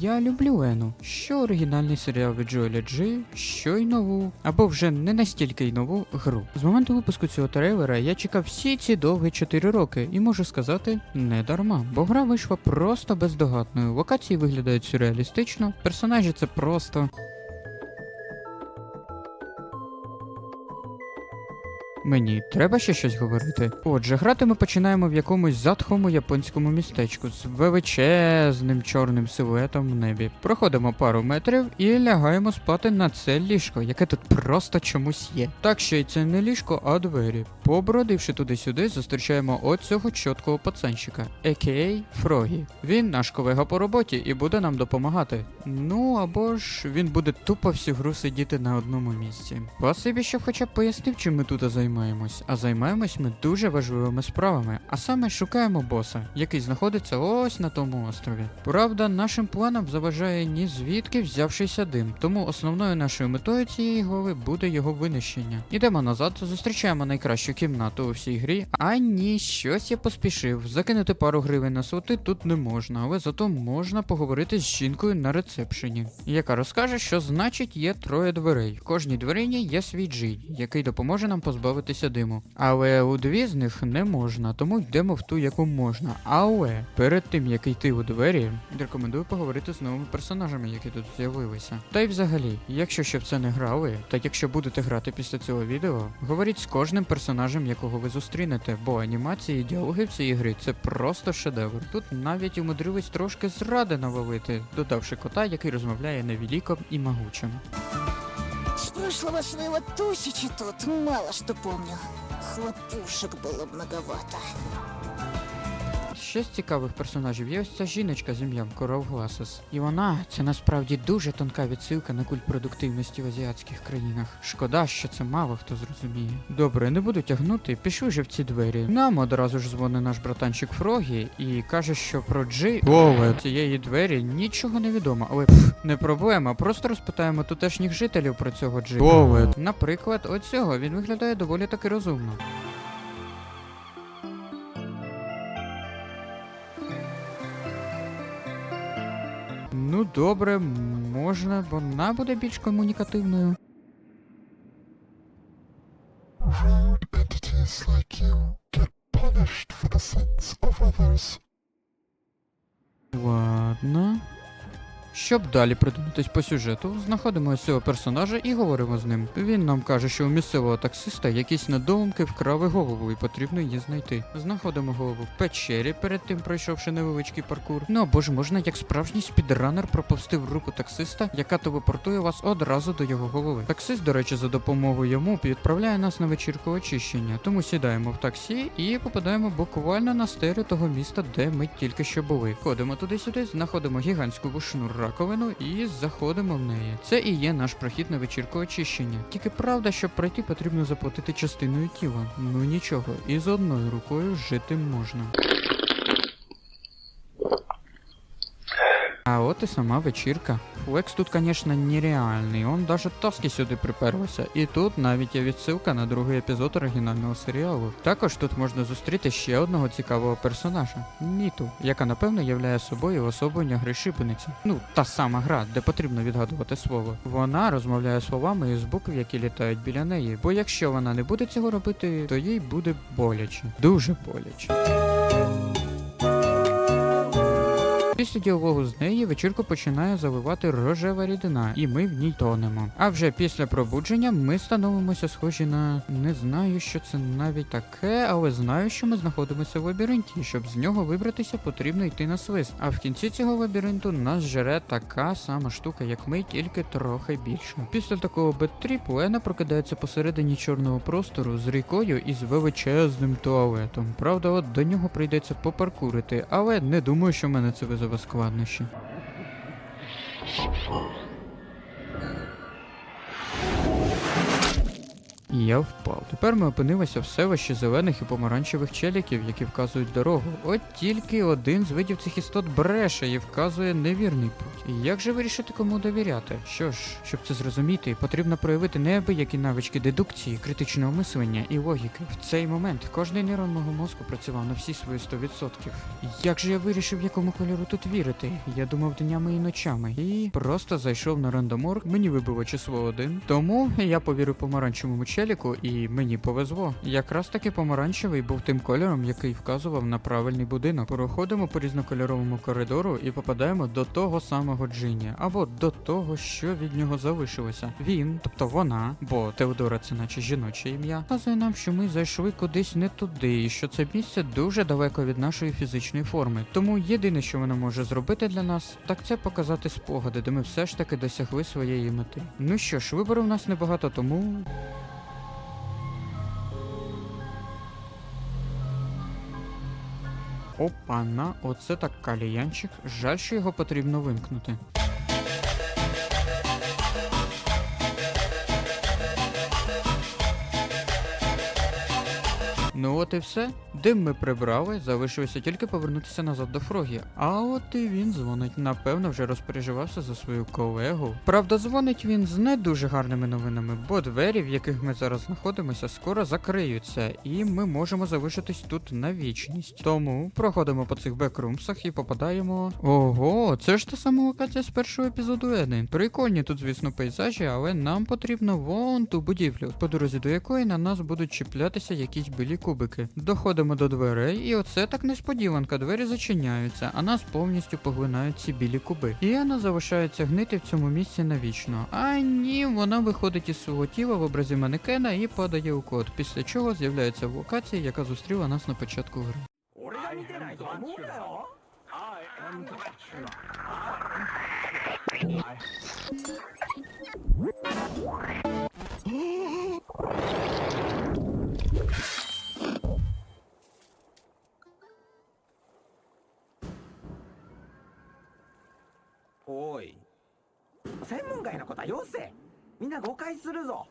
Я люблю Ену. Що оригінальний серіал від Джоеля Джи, що й нову, або вже не настільки й нову гру. З моменту випуску цього трейлера я чекав всі ці довгі 4 роки, і можу сказати, не дарма. Бо гра вийшла просто бездогатною. Локації виглядають сюрреалістично, персонажі це просто. Мені треба ще щось говорити. Отже, грати ми починаємо в якомусь затхому японському містечку з величезним чорним силуетом в небі. Проходимо пару метрів і лягаємо спати на це ліжко, яке тут просто чомусь є. Так що й це не ліжко, а двері. Побродивши туди-сюди, зустрічаємо оцього чіткого пацанчика, а.к.а. Фрогі. Він наш колега по роботі і буде нам допомагати. Ну або ж він буде тупо всю гру сидіти на одному місці. Спасибі, що хоча б пояснив, чим ми тут займаємось. А займаємось ми дуже важливими справами, а саме шукаємо боса, який знаходиться ось на тому острові. Правда, нашим планам заважає ні звідки взявшийся дим, тому основною нашою метою цієї голови буде його винищення. Ідемо назад, зустрічаємо найкращу кімнату у всій грі. А ні, щось я поспішив. Закинути пару гривень на слоти тут не можна, але зато можна поговорити з жінкою на рецепшені, яка розкаже, що значить є троє дверей. В кожній дверині є свій джій, який допоможе нам позбавитися диму. Але у дві з них не можна, тому йдемо в ту, яку можна. Але перед тим як йти у двері, рекомендую поговорити з новими персонажами, які тут з'явилися. Та й взагалі, якщо ще в це не грали, так якщо будете грати після цього відео, говоріть з кожним персонажем, якого ви зустрінете, бо анімації і діалоги в цій грі це просто шедевр. Тут навіть умудрились трошки зради навалити, додавши кота, який розмовляє невеликом і могучим. С прошлого своего тусичи тут мало что помню. Хлопушек было многовато. Ще з цікавих персонажів є ось ця жіночка з ім'ям Коров Гласес. І вона це насправді дуже тонка відсилка на культ продуктивності в азіатських країнах. Шкода, що це мало хто зрозуміє. Добре, не буду тягнути, пішли вже в ці двері. Нам одразу ж дзвонить наш братанчик Фрогі і каже, що про Джи Ове цієї двері нічого не відомо, але пф, не проблема. Просто розпитаємо тутешніх жителів про цього Джи. Ове. Наприклад, оцього він виглядає доволі таки розумно. Добре, можна, вона буде більш комунікативною. Rude entities like you get punished for the sins of others. Ладно. Щоб далі придуматись по сюжету, знаходимо ось цього персонажа і говоримо з ним. Він нам каже, що у місцевого таксиста якісь недоумки вкрали голову і потрібно її знайти. Знаходимо голову в печері, перед тим пройшовши невеличкий паркур. Ну або ж можна, як справжній спідранер, проповсти в руку таксиста, яка телепортує вас одразу до його голови. Таксист, до речі, за допомогою йому відправляє нас на вечірку очищення. Тому сідаємо в таксі і попадаємо буквально на стери того міста, де ми тільки що були. Ходимо туди-сюди, знаходимо гігантську вушну раковину і заходимо в неї. Це і є наш прохід на вечірку очищення. Тільки правда, щоб пройти, потрібно заплатити частиною тіла. Ну нічого, і з одною рукою жити можна. А от і сама вечірка. Флекс тут, конечно, нереальний, он даже таски сюди приперлися. І тут навіть є відсилка на другий епізод оригінального серіалу. Також тут можна зустріти ще одного цікавого персонажа Ніту, яка напевно являє собою особлення гри шибениці. Ну, та сама гра, де потрібно відгадувати слово. Вона розмовляє словами із букв, які літають біля неї. Бо якщо вона не буде цього робити, то їй буде боляче. Дуже боляче. Після діалогу з неї вечірку починає заливати рожева рідина, і ми в ній тонемо. А вже після пробудження ми становимося схожі на не знаю, що це навіть таке, але знаю, що ми знаходимося в лабіринті. Щоб з нього вибратися, потрібно йти на свист. А в кінці цього лабіринту нас жере така сама штука, як ми, тільки трохи більше. Після такого беттріпу Лена прокидається посередині чорного простору з рікою і з величезним туалетом. Правда, от до нього прийдеться попаркурити, але не думаю, що мене це визове складнощі. І я впав. Тепер ми опинилися в селищі зелених і помаранчевих челіків, які вказують дорогу. От тільки один з видів цих істот бреше і вказує невірний путь. Як же вирішити, кому довіряти? Що ж, щоб це зрозуміти, потрібно проявити неабиякі навички дедукції, критичного мислення і логіки. В цей момент кожний нейрон мого мозку працював на всі свої 100%. Як же я вирішив, якому кольору тут вірити? Я думав днями і ночами. І просто зайшов на рандоморг, мені вибило число 1. Тому я повірив помаранчевому челіку, і мені повезло. Якраз таки помаранчевий був тим кольором, який вказував на правильний будинок. Проходимо по різнокольоровому коридору і попадаємо до того самого Джині, або до того, що від нього залишилося. Він, тобто вона, бо Теодора це наче жіноче ім'я, казує нам, що ми зайшли кудись не туди, і що це місце дуже далеко від нашої фізичної форми. Тому єдине, що вона може зробити для нас, так це показати спогади, де ми все ж таки досягли своєї мети. Ну що ж, вибору в нас небагато, тому Опана, оце так каліянчик. Жаль, що його потрібно вимкнути. Ну от і все. Дим ми прибрали, залишилося тільки повернутися назад до Фрогі. А от і він дзвонить. Напевно, вже розпереживався за свою колегу. Правда, дзвонить він з не дуже гарними новинами, бо двері, в яких ми зараз знаходимося, скоро закриються, і ми можемо залишитись тут на вічність. Тому проходимо по цих бекрумсах і попадаємо. Ого, це ж та сама локація з першого епізоду Ени. Прикольні тут, звісно, пейзажі, але нам потрібно вон ту будівлю, по дорозі до якої на нас будуть чіплятися якісь білі кубики. Доходимо до дверей, і оце так несподіванка. Двері зачиняються, а нас повністю поглинають ці білі куби. І Ена залишається гнити в цьому місці навічно. А ні, вона виходить із свого тіла в образі манекена і падає у код, після чого з'являється в локації, яка зустріла нас на початку гри. おい。専門外のことはよせ。みんな誤解するぞ。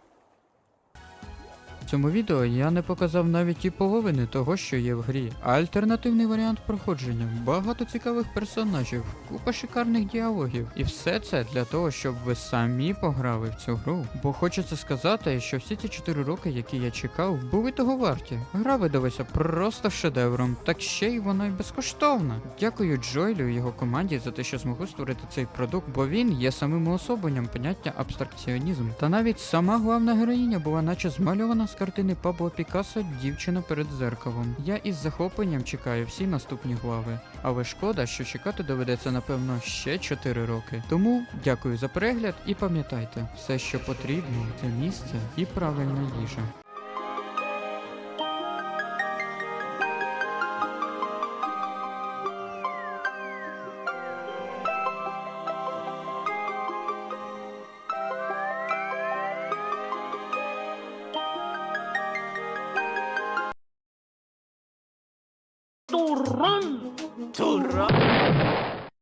Цьому відео я не показав навіть і половини того, що є в грі. Альтернативний варіант проходження, багато цікавих персонажів, купа шикарних діалогів. І все це для того, щоб ви самі пограли в цю гру. Бо хочеться сказати, що всі ці 4 роки, які я чекав, були того варті. Гра видалася просто шедевром, так ще й вона й безкоштовна. Дякую Джойлю і його команді за те, що змогли створити цей продукт, бо він є самим уособленням поняття абстракціонізм. Та навіть сама головна героїня була наче змальована з картини Пабло Пікассо Дівчина перед зеркалом. Я із захопленням чекаю всі наступні глави. Але шкода, що чекати доведеться напевно ще 4 роки. Тому дякую за перегляд і пам'ятайте, все, що потрібно, це місце і правильна їжа. Run! To run!